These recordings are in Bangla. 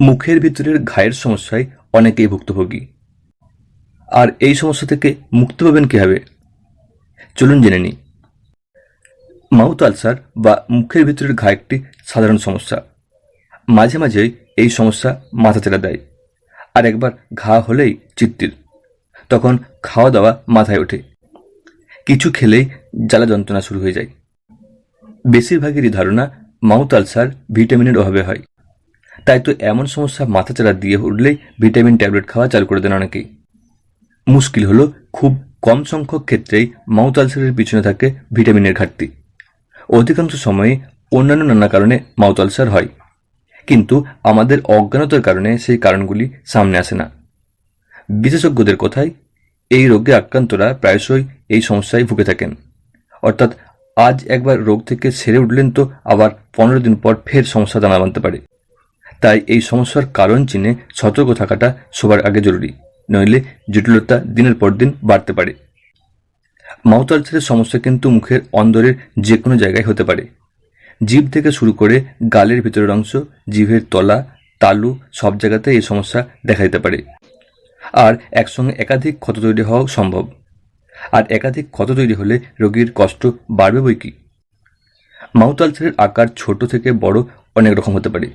মুখের ভিতরের ঘায়ের সমস্যায় অনেকেই ভুক্তভোগী। আর এই সমস্যা থেকে মুক্তি পাবেন কীভাবে? চলুন জেনে নিই। মাউথ আলসার বা মুখের ভিতরের ঘা একটি সাধারণ সমস্যা। মাঝে মাঝেই এই সমস্যা মাথা চেরা দেয়। আর একবার ঘা হলেই চিত্তির। তখন খাওয়া দাওয়া মাথায় ওঠে। কিছু খেলেই জ্বালা যন্ত্রণা শুরু হয়ে যায়। বেশিরভাগেরই ধারণা মাউথ আলসার ভিটামিনের অভাবে হয়। তাই তো এমন সমস্যা মাথাচাড়া দিয়ে উঠলেই ভিটামিন ট্যাবলেট খাওয়া চালু করে দেন অনেকেই। মুশকিল হলো খুব কম সংখ্যক ক্ষেত্রেই মাউথ আলসারের পিছনে থাকে ভিটামিনের ঘাটতি। অধিকাংশ সময়ে অন্যান্য নানা কারণে মাউথ আলসার হয়। কিন্তু আমাদের অজ্ঞানতার কারণে সেই কারণগুলি সামনে আসে না। বিশেষজ্ঞদের কথায়, এই রোগে আক্রান্তরা প্রায়শই এই সমস্যায় ভুগে থাকেন। অর্থাৎ আজ একবার রোগ থেকে সেরে উঠলেন তো আবার পনেরো দিন পর ফের সমস্যা দানা বাঁধতে পারে। তাই এই সমস্যার কারণ চিনে সতর্ক থাকাটা সবার আগে জরুরি। নইলে জটিলতা দিনের পর দিন বাড়তে পারে। আলসারের সমস্যা কিন্তু মুখের অন্দরের যে কোনো জায়গায় হতে পারে। জিভ থেকে শুরু করে গালের ভিতরের অংশ, জিভের তলা, তালু সব জায়গাতে এই সমস্যা দেখা দিতে পারে। আর একসঙ্গে একাধিক ক্ষত তৈরি হওয়াও সম্ভব। আর একাধিক ক্ষত তৈরি হলে রোগীর কষ্ট বাড়বে বই কি? মাউথ আলসারের আকার ছোট থেকে বড় অনেক রকম হতে পারে।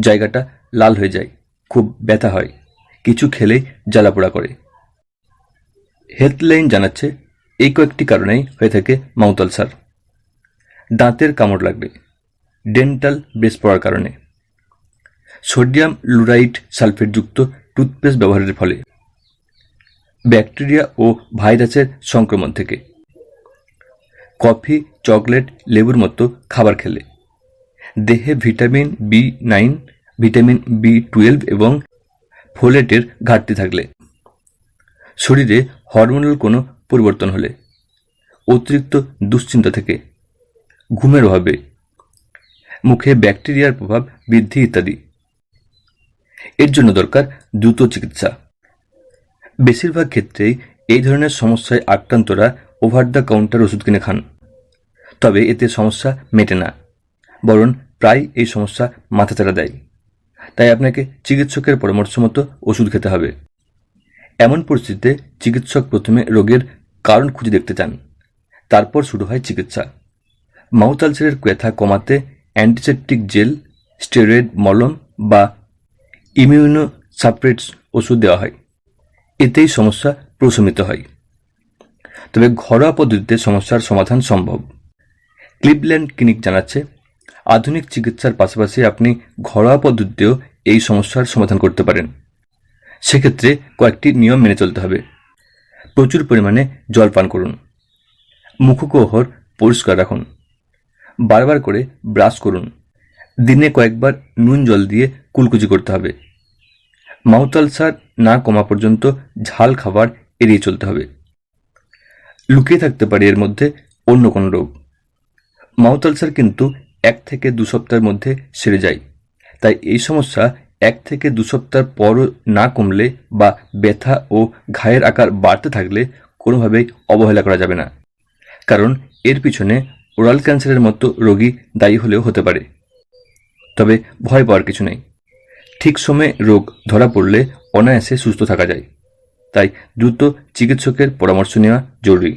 জায়গাটা লাল হয়ে যায়, খুব ব্যথা হয়। কিছু খেলেই জ্বালাপোড়া করে। হেলথলাইন জানাচ্ছে, এই কয়েকটি কারণেই হয়ে থাকে মাউথ আলসার দাঁতের কামড় লাগবে, ডেন্টাল ব্রেস পড়ার কারণে। সোডিয়াম লুরাইড সালফেটযুক্ত টুথপেস্ট ব্যবহারের ফলে। ব্যাকটেরিয়া ও ভাইরাসের সংক্রমণ থেকে। কফি, চকলেট, লেবুর মতো খাবার খেলে। দেহে vitamin B nine, vitamin B twelve এবং ফোলেটের ঘাটতি থাকলে। শরীরে হরমোনাল কোনো পরিবর্তন হলে অতিরিক্ত দুশ্চিন্তা থেকে ঘুমের অভাবে মুখে ব্যাকটেরিয়ার প্রভাব বৃদ্ধি ইত্যাদি। এর জন্য দরকার দ্রুত চিকিৎসা। বেশিরভাগ ক্ষেত্রেই এই ধরনের সমস্যায় আক্রান্তরা ওভার দ্য কাউন্টার ওষুধ কিনে খান। তবে এতে সমস্যা মেটে না, বরং প্রায় এই সমস্যা মাথা মাথাচাড়া দেয়। তাই আপনাকে চিকিৎসকের পরামর্শ মতো ওষুধ খেতে হবে। এমন পরিস্থিতিতে চিকিৎসক প্রথমে রোগের কারণ খুঁজে দেখতে চান। তারপর শুরু হয় চিকিৎসা। মাউথ আলসারের কমাতে অ্যান্টিসেপটিক জেল, স্টেরয়েড মলম বা ইমিউনো সাপ্রেটস ওষুধ দেওয়া হয়। এতেই সমস্যা প্রশমিত হয়। তবে ঘরোয়া পদ্ধতিতে সমস্যার সমাধান সম্ভব। ক্লিভল্যান্ড ক্লিনিক জানাচ্ছে আধুনিক চিকিৎসার পাশাপাশি আপনি ঘরোয়া পদ্ধতিতেও এই সমস্যার সমাধান করতে পারেন। সেক্ষেত্রে কয়েকটি নিয়ম মেনে চলতে হবে। প্রচুর পরিমাণে জল পান করুন। মুখগহ্বর পরিষ্কার রাখুন। বারবার করে ব্রাশ করুন। দিনে কয়েকবার নুন জল দিয়ে কুলকুচি করতে হবে। মাউথ আলসার না কমা পর্যন্ত ঝাল খাবার এড়িয়ে চলতে হবে। লুকিয়ে থাকতে পারে এর মধ্যে অন্য কোনো রোগ। মাউথ আলসার কিন্তু এক থেকে দু সপ্তাহের মধ্যে সেরে যায়। তাই এই সমস্যা এক থেকে দু সপ্তাহ পরও না কমলে বা ব্যথা ও ঘায়ের আকার বাড়তে থাকলে কোনোভাবেই অবহেলা করা যাবে না। কারণ এর পিছনে ওরাল ক্যান্সারের মতো রোগী দায়ী হলেও হতে পারে। তবে ভয় পাওয়ার কিছু নেই। ঠিক সময়ে রোগ ধরা পড়লে অনায়াসে সুস্থ থাকা যায়। তাই দ্রুত চিকিৎসকের পরামর্শ নেওয়া জরুরি।